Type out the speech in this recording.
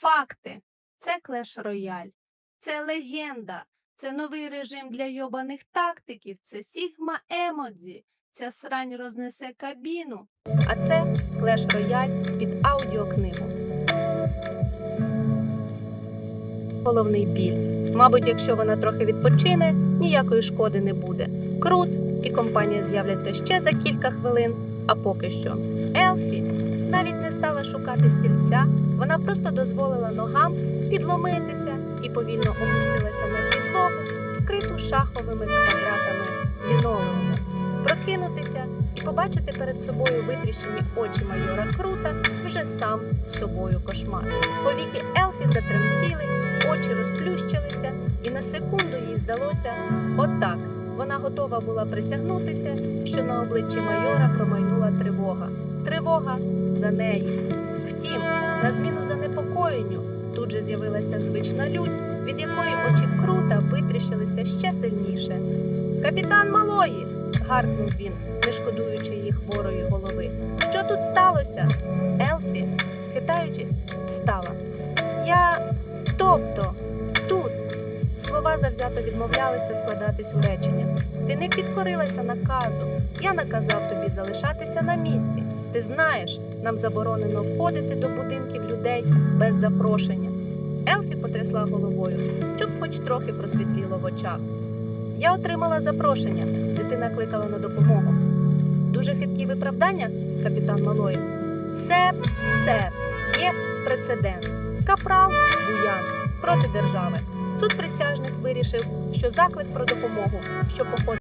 Факти. Це Клеш Рояль. Це легенда. Це новий режим для йобаних тактиків. Це Сігма Емодзі. Ця срань рознесе кабіну. А це Клеш Рояль під аудіокнигу. Головний біль. Мабуть, якщо вона трохи відпочине, ніякої шкоди не буде. Крут і компанія з'являться ще за кілька хвилин. А поки що Елфі навіть не стала шукати стільця, вона просто дозволила ногам підломитися і повільно опустилася на підлогу, вкриту шаховими квадратами лінолеуму. Прокинутися і побачити перед собою витріщені очі майора Крута вже сам собою кошмар. Повіки Елфі затремтіли, очі розплющилися, і на секунду їй здалося отак. Вона готова була присягнутися, що на обличчі майора промайнула тривога. Тривога за неї. Втім, на зміну занепокоєнню тут же з'явилася звична лють, від якої очі крута витріщилися ще сильніше. Капітан малої. гаркнув він, не шкодуючи її хворої голови. Що тут сталося? Елфі, хитаючись, встала. Я тобто. Слова завзято відмовлялися складатись у речення. Ти не підкорилася наказу. Я наказав тобі залишатися на місці. Ти знаєш, нам заборонено входити до будинків людей без запрошення. Елфі потрясла головою, щоб хоч трохи просвітліло в очах. Я отримала запрошення. Дитина кликала на допомогу. Дуже хиткі виправдання, капітан Малої. Сер, сер, є прецедент. Капрал Буян проти держави. Суд присяжних вирішив, що заклик про допомогу, що походить